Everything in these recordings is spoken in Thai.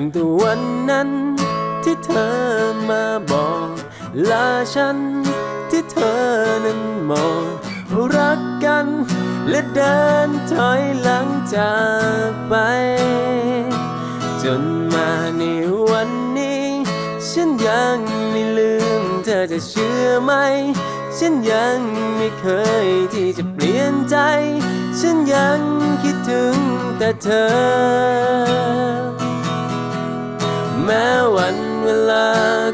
ตั้งแต่วันนั้นที่เธอมาบอกลาฉันที่เธอนั้นมองรักกันและเดินถอยหลังจากไป จนมาในวันนี้ ฉันยังไม่ลืมเธอจะเชื่อไหม ฉันยังไม่เคยที่จะเปลี่ยนใจ ฉันยังคิดถึงแต่เธอ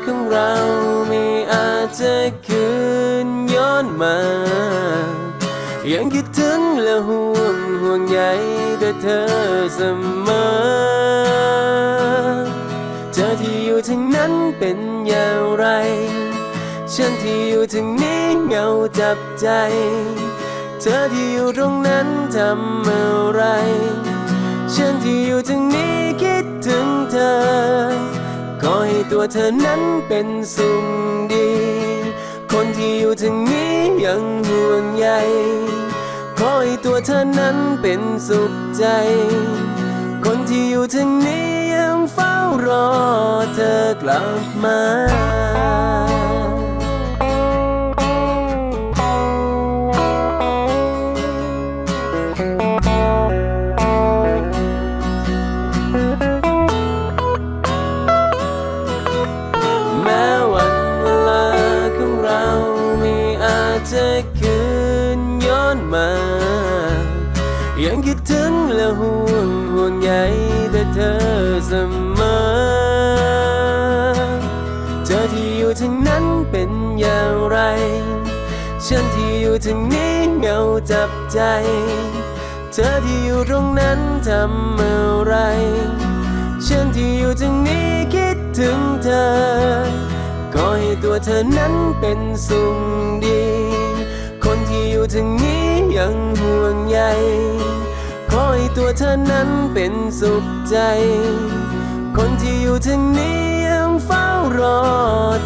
ของเราไม่อาจจะคืนย้อนมา ยังคิดถึงและห่วงห่วงใยแต่เธอเสมอ เธอที่อยู่ทางนั้นเป็นอย่างไร ฉันที่อยู่ทางนี้เหงาจับใจ เธอที่อยู่ตรงนั้นทำอะไร ตัวเธอนั้นเป็นสุขดี คนที่อยู่ทางนี้ยังห่วงใยขอให้ตัวเธอนั้นเป็นสุขใจ คนที่อยู่ทางนี้ยังเฝ้ารอเธอกลับมา อนมา ยังคิดถึงและห่วงห่วงใยแต่เธอเสมอ เธอที่อยู่ทางนั้นเป็นอย่างไร ฉันที่อยู่ทางนี้เหงาจับใจ เธอที่อยู่ตรงนั้นทำอะไร ฉันที่อยู่ทางนี้คิดถึงเธอขอให้ตัวเธอนั้นเป็นสุขดี คนที่อยู่ทางนี้ ใยขอให้ตัวเธอนั้นเป็นสุขใจ คนที่อยู่ทางนี้ยังเฝ้ารอ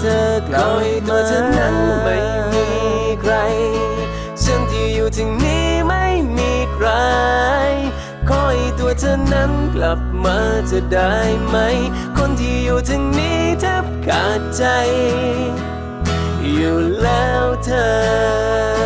เธอกลับให้ตัวเธอนั้นไม่มีใคร ฉันที่อยู่ทางนี้ไม่มีใครขอให้ตัวเธอนั้นกลับมาจะได้ไหม คนที่อยู่ทางนี้แทบขาดใจ อยู่แล้วเธอ